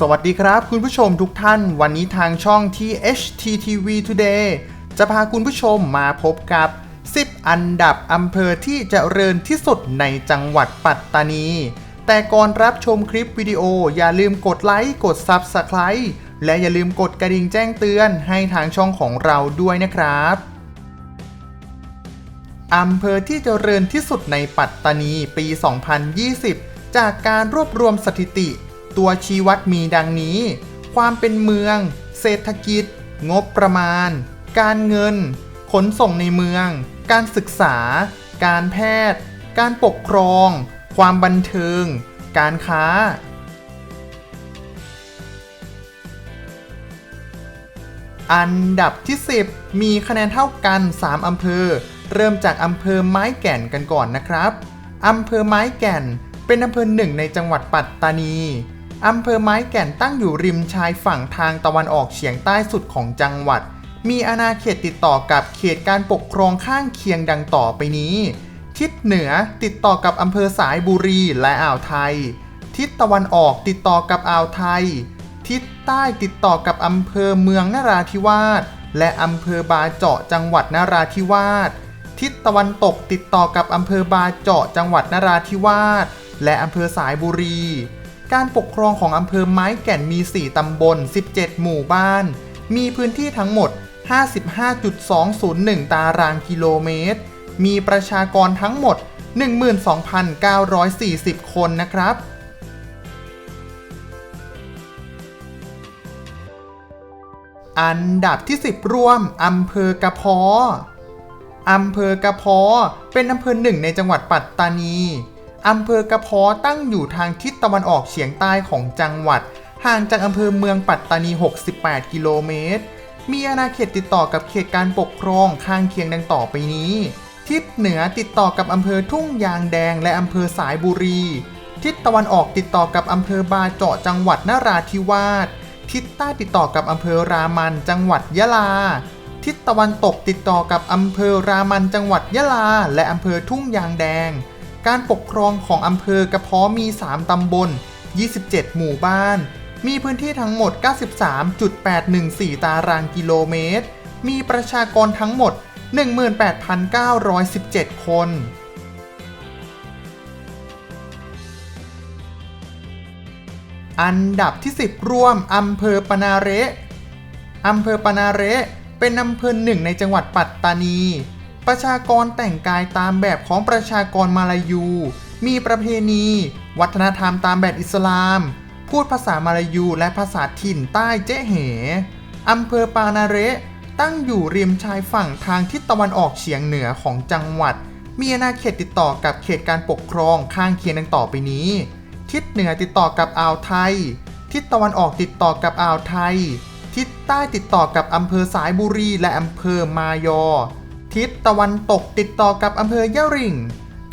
สวัสดีครับคุณผู้ชมทุกท่าน วันนี้ทางช่อง THTTV Today จะพาคุณผู้ชมมาพบกับ 10 อันดับอำเภอที่เจริญที่สุดในจังหวัดปัตตานี แต่ก่อนรับชมคลิปวิดีโออย่าลืมกดไลค์กด Subscribe และอย่าลืมกดกระดิ่งแจ้งเตือนให้ทางช่องของเราด้วยนะครับอำเภอที่เจริญที่สุดในปัตตานีปี 2020 จากการรวบรวมสถิติ ตัวชี้วัดมีดังนี้ ความเป็นเมือง เศรษฐกิจ งบประมาณ การเงิน ขนส่งในเมือง การศึกษา การแพทย์ การปกครอง ความบันเทิง การค้าอันดับที่ 10 มีคะแนนเท่ากัน 3 อำเภอ เริ่มจากอำเภอไม้แก่นกันก่อนนะครับ อำเภอไม้แก่น เป็นอำเภอหนึ่งในจังหวัดปัตตานี อำเภอไม้แก่นตั้งอยู่ริมชายฝั่งทางตะวันออกเฉียงใต้สุดของจังหวัด มีอาณาเขตติดต่อกับเขตการปกครองข้างเคียงดังต่อไปนี้ ทิศเหนือติดต่อกับอำเภอสายบุรีและอ่าวไทย ทิศตะวันออกติดต่อกับอ่าวไทย ทิศใต้ติดต่อกับอำเภอเมืองนราธิวาสและอำเภอบาเจาะจังหวัดนราธิวาส ทิศตะวันตกติดต่อกับอำเภอบาเจาะจังหวัดนราธิวาส และอำเภอสายบุรี การปกครองของอำเภอไม้แก่นมี 4 ตำบล 17 หมู่บ้าน มีพื้นที่ทั้งหมด 55.201 ตารางกิโลเมตร มีประชากรทั้งหมด 12,940 คนนะครับ อันดับที่ 10 ร่วมอำเภอกระพาะอำเภอกระพาะเป็นอำเภอหนึ่งในจังหวัดปัตตานี อำเภอกระพาะตั้งอยู่ทางทิศตะวันออกเฉียงใต้ของจังหวัด ห่างจากอำเภอเมืองปัตตานี 68 กิโลเมตร มีอาณาเขตติดต่อกับเขตการปกครองข้างเคียงดังต่อไปนี้ ทิศเหนือติดต่อกับอำเภอทุ่งยางแดงและอำเภอสายบุรี ทิศตะวันออกติดต่อกับอำเภอบาเจาะจังหวัดนราธิวาส ทิศใต้ติดต่อกับอำเภอรามันจังหวัดยะลาทิศตะวันตกติดต่อกับอำเภอรามันจังหวัดยะลา และอำเภอทุ่งยางแดง การปกครองของอำเภอกระเพาะมี 3 ตำบล 27 หมู่บ้าน มีพื้นที่ทั้งหมด 93.814 ตารางกิโลเมตร มีประชากรทั้งหมด 18,917 คน อันดับที่ 10 ร่วมอำเภอปนาเระอำเภอปนาเระเป็นอำเภอหนึ่งในจังหวัดปัตตานี ประชากรแต่งกายตามแบบของประชากรมาลายู มีประเพณี วัฒนธรรมตามแบบอิสลาม พูดภาษามาลายูและภาษาถิ่นใต้เจ๊เหอำเภอปานาเระตั้งอยู่ริมชายฝั่งทางทิศตะวันออกเฉียงเหนือของจังหวัด มีอาณาเขตติดต่อกับเขตการปกครองข้างเคียงดังต่อไปนี้ ทิศเหนือติดต่อกับอ่าวไทย ทิศตะวันออกติดต่อกับอ่าวไทย ทิศใต้ติดต่อกับอำเภอสายบุรีและอำเภอมายอ ทิศตะวันตกติดต่อกับอำเภอยะริง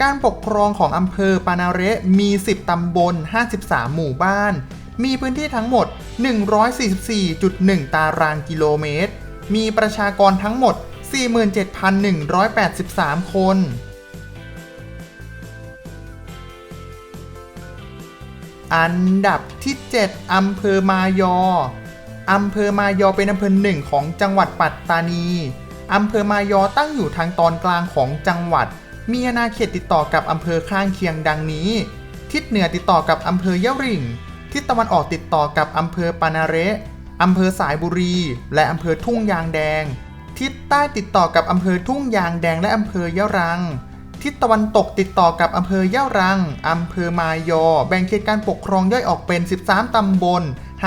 การปกครองของอำเภอปานาเระมี 10 ตำบล 53 หมู่บ้าน มีพื้นที่ทั้งหมด 144.1 ตารางกิโลเมตร มีประชากรทั้งหมด 47,183 คน อันดับที่ 7 อำเภอมายอ อำเภอมายอเป็นอำเภอหนึ่งของจังหวัดปัตตานี อำเภอมายอตั้งอยู่ทางตอนกลางของจังหวัด มีอาณาเขตติดต่อกับอำเภอข้างเคียงดังนี้ ทิศเหนือติดต่อกับอำเภอยะริงทิศตะวันออกติดต่อกับอำเภอปานาเระอำเภอสายบุรี และอำเภอทุ่งยางแดง ทิศใต้ติดต่อกับอำเภอทุ่งยางแดงและอำเภอยะรัง ทิศตะวันตกติดต่อกับอำเภอย่ารังอำเภอมายอ แบ่งเขตการปกครองย่อยออกเป็น 13 ตำบล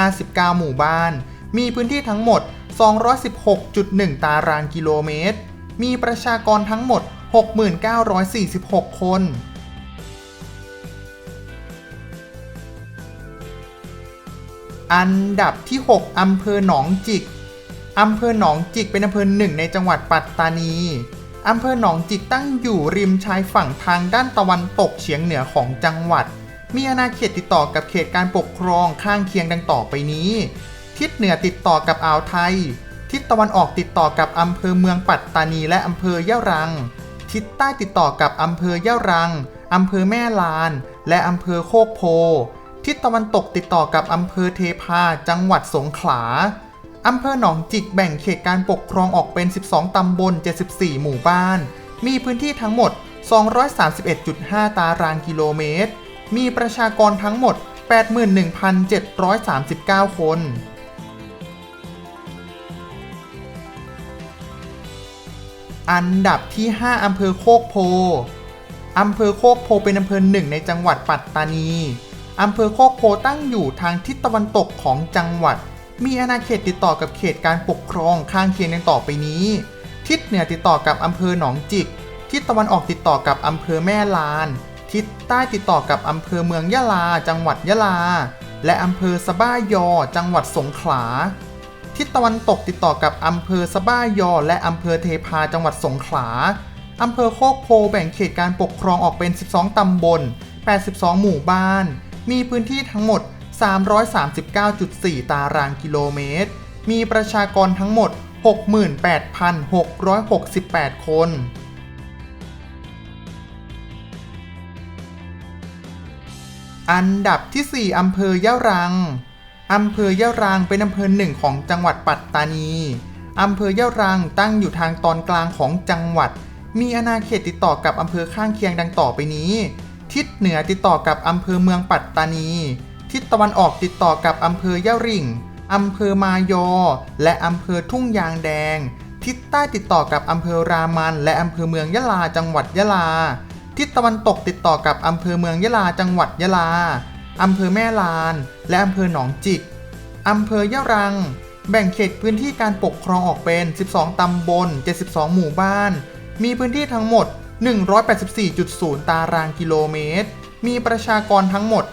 59 หมู่บ้าน มีพื้นที่ทั้งหมด 216.1 ตารางกิโลเมตร มีประชากรทั้งหมด 6,946 คน อันดับที่ 6 อำเภอหนองจิก อำเภอหนองจิกเป็นอำเภอหนึ่งในจังหวัดปัตตานี อำเภอหนองจิกตั้งอยู่ริมชายฝั่งทางด้านตะวันตกเฉียงเหนือของจังหวัด มีอาณาเขตติดต่อกับเขตการปกครองข้างเคียงดังต่อไปนี้ ทิศเหนือติดต่อกับอ่าวไทย ทิศตะวันออกติดต่อกับอำเภอเมืองปัตตานีและอำเภอยะรัง ทิศใต้ติดต่อกับอำเภอยะรังอำเภอแม่ลาน และอำเภอโคกโพ ทิศตะวันตกติดต่อกับอำเภอเทพา จังหวัดสงขลาอำเภอหนองจิกแบ่งเขตการปกครองออกเป็น 12 ตำบล 74 หมู่บ้าน มีพื้นที่ทั้งหมด 231.5 ตารางกิโลเมตร มีประชากรทั้งหมด 81,739 คน อันดับที่ 5 อำเภอโคกโพ อำเภอโคกโพเป็นอำเภอหนึ่งในจังหวัดปัตตานี อำเภอโคกโพตั้งอยู่ทางทิศตะวันตกของจังหวัด มีอาณาเขตติดต่อกับเขตการปกครองข้างเคียงดังต่อไปนี้ ทิศเหนือติดต่อกับอำเภอหนองจิก ทิศตะวันออกติดต่อกับอำเภอแม่ลาน ทิศใต้ติดต่อกับอำเภอเมืองยะลา จังหวัดยะลา และอำเภอสะบ้ายอ จังหวัดสงขลา ทิศตะวันตกติดต่อกับอำเภอสะบ้ายอ และอำเภอเทพาจังหวัดสงขลาอำเภอโคกโพแบ่งเขตการปกครองออกเป็น 12 ตำบล 82 หมู่บ้าน มีพื้นที่ทั้งหมด 339.4 ตารางกิโลเมตร มีประชากรทั้งหมด 68,668 คน อันดับที่ 4 อำเภอยะรัง อำเภอยะรังเป็นอำเภอหนึ่งของจังหวัดปัตตานีอำเภอยะรังตั้งอยู่ทางตอนกลางของจังหวัด มีอาณาเขตติดต่อกับอำเภอข้างเคียงดังต่อไปนี้ ทิศเหนือติดต่อกับอำเภอเมืองปัตตานี ทิศตะวันออกติดต่อกับอำเภอยะริ่งอำเภอมายอ และอำเภอทุ่งยางแดง ทิศใต้ติดต่อกับอำเภอรามัน และอำเภอเมืองยะลาจังหวัดยะลา ทิศตะวันตกติดต่อกับอำเภอเมืองยะลาจังหวัดยะลาอำเภอแม่ลาน และอำเภอหนองจิก อำเภอยะรัง แบ่งเขตพื้นที่การปกครองออกเป็น 12 ตำบล 72 หมู่บ้าน มีพื้นที่ทั้งหมด 184.0 ตารางกิโลเมตร มีประชากรทั้งหมด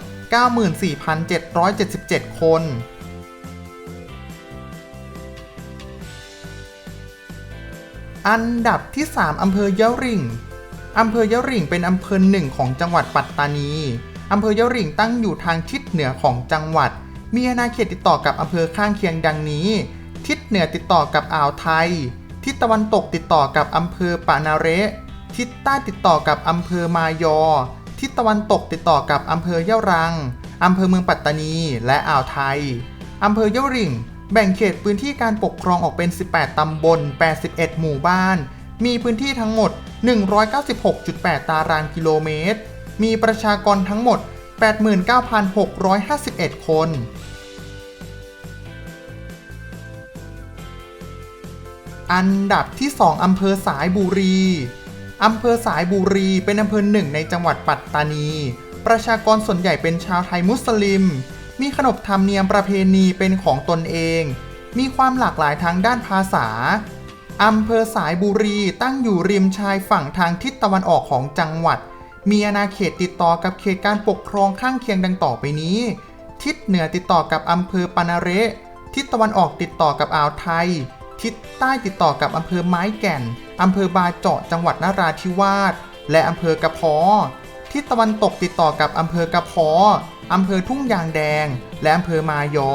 94,777 คนอันดับที่ 3 อำเภอยะริ่งอำเภอยะริ่งเป็นอำเภอหนึ่งของจังหวัดปัตตานี อำเภอยะริ่งตั้งอยู่ทางทิศเหนือของจังหวัด มีอาณาเขตติดต่อกับอำเภอข้างเคียงดังนี้ ทิศเหนือติดต่อกับอ่าวไทย ทิศตะวันตกติดต่อกับอำเภอปานาเระทิศใต้ติดต่อกับอำเภอมายอ ทิศตะวันตกติดต่อกับอำเภอยะรังอำเภอเมืองปัตตานีและอ่าวไทยอำเภอยะริ่งแบ่งเขตพื้นที่การปกครองออกเป็น 18 ตำบล 81 หมู่บ้าน มีพื้นที่ทั้งหมด 196.8 ตารางกิโลเมตร มีประชากรทั้งหมด 89,651 คน อันดับที่ 2 อำเภอสายบุรี อำเภอสายบุรีเป็นอำเภอหนึ่งในจังหวัดปัตตานี ประชากรส่วนใหญ่เป็นชาวไทยมุสลิม มีขนบธรรมเนียมประเพณีเป็นของตนเอง มีความหลากหลายทางด้านภาษา อำเภอสายบุรีตั้งอยู่ริมชายฝั่งทางทิศตะวันออกของจังหวัด มีอาณาเขตติดต่อกับเขตการปกครองข้างเคียงดังต่อไปนี้ ทิศเหนือติดต่อกับอำเภอปานาเระทิศตะวันออกติดต่อกับอ่าวไทย ทิศใต้ติดต่อกับอำเภอไม้แก่นอำเภอบาเจาะจังหวัดนราธิวาส และอำเภอกระพาะทิศตะวันตกติดต่อกับอำเภอกระพาะอำเภอทุ่งยางแดง และอำเภอมายอ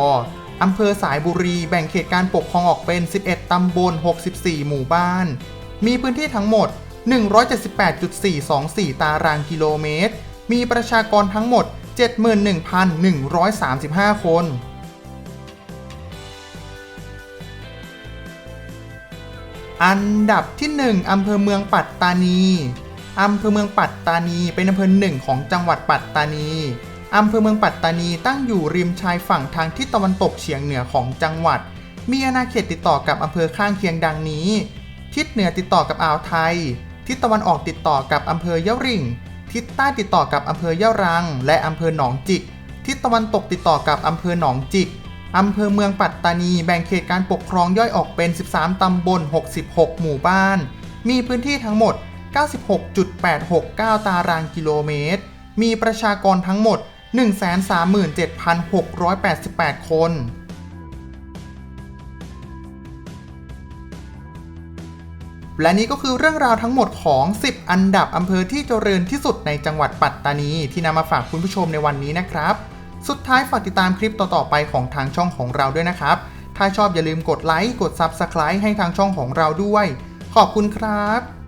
อำเภอสายบุรีแบ่งเขตการปกครองออกเป็น 11 ตำบล 64 หมู่บ้าน มีพื้นที่ทั้งหมด 178.424 ตารางกิโลเมตร มีประชากรทั้งหมด 71,135 คน อันดับที่ 1 อำเภอเมืองปัตตานี อำเภอเมืองปัตตานี เป็นอำเภอหนึ่งของจังหวัดปัตตานี อำเภอเมืองปัตตานีตั้งอยู่ริมชายฝั่งทางทิศตะวันตกเฉียงเหนือของจังหวัด มีอาณาเขตติดต่อกับอำเภอข้างเคียงดังนี้ ทิศเหนือติดต่อกับอ่าวไทย ทิศตะวันออกติดต่อกับอำเภอยะริ่ง ทิศใต้ติดต่อกับอำเภอยะรัง และอำเภอหนองจิก ทิศตะวันตกติดต่อกับอำเภอหนองจิกอำเภอเมืองปัตตานีแบ่งเขตการปกครองย่อยออกเป็น 13 ตำบล 66 หมู่บ้าน มีพื้นที่ทั้งหมด 96.869 ตารางกิโลเมตร มีประชากรทั้งหมด 137,688 คน และนี่ก็คือเรื่องราวทั้งหมดของ 10 อันดับอำเภอที่เจริญที่สุดในจังหวัดปัตตานี ที่นำมาฝากคุณผู้ชมในวันนี้นะครับ สุดท้ายฝากติดตามคลิปต่อๆไปของทางช่องของเราด้วยนะครับ ถ้าชอบอย่าลืมกดไลค์ กด Subscribe ให้ทางช่องของเราด้วย ขอบคุณครับ